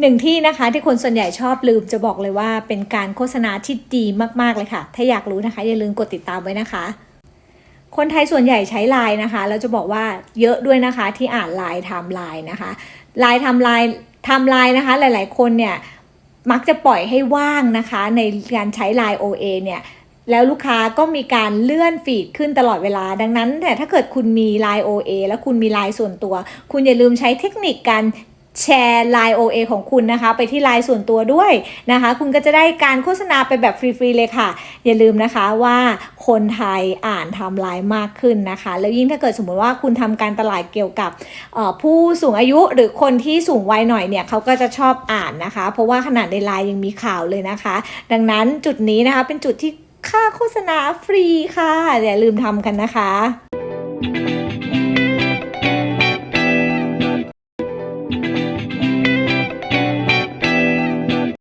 หนึ่งที่นะคะที่คนส่วนใหญ่ชอบลืมจะบอกเลยว่าเป็นการโฆษณาที่ดีมากๆเลยค่ะ ถ้าอยากรู้นะคะ อย่าลืมกดติดตามไว้นะคะ คนไทยส่วนใหญ่ใช้ไลน์นะคะแล้วจะบอกว่าเยอะด้วยนะคะที่อ่านไลน์ไทม์ไลน์นะคะไลน์ไทม์ไลน์ไทม์ไลน์นะคะ หลาย ๆ คนเนี่ยมักจะปล่อยให้ว่างนะคะ ในการใช้ไลน์ OA เนี่ยแล้วลูกค้าก็มีการเลื่อนฟีดขึ้นตลอดเวลา ดังนั้นแต่ถ้าเกิดคุณมี Line OA แล้วคุณมี Line ส่วนตัว คุณอย่าลืมใช้เทคนิคการ แชร์ไลน์ OA ของคุณนะคะ ไปที่ไลน์ส่วนตัวด้วยนะคะ คุณก็จะได้การโฆษณาไปแบบฟรี ๆ เลยค่ะ อย่าลืมนะคะว่าคนไทยอ่านทำลายมากขึ้นนะคะ แล้วยิ่งถ้าเกิดสมมติว่าคุณทำการตลาดเกี่ยวกับผู้สูงอายุหรือคนที่สูงวัยหน่อยเนี่ยเขาก็จะชอบอ่านนะคะ เพราะว่าขนาดในไลน์ยังมีข่าวเลยนะคะ ดังนั้นจุดนี้นะคะเป็นจุดที่ค่าโฆษณาฟรีค่ะอย่าลืมทำกันนะคะ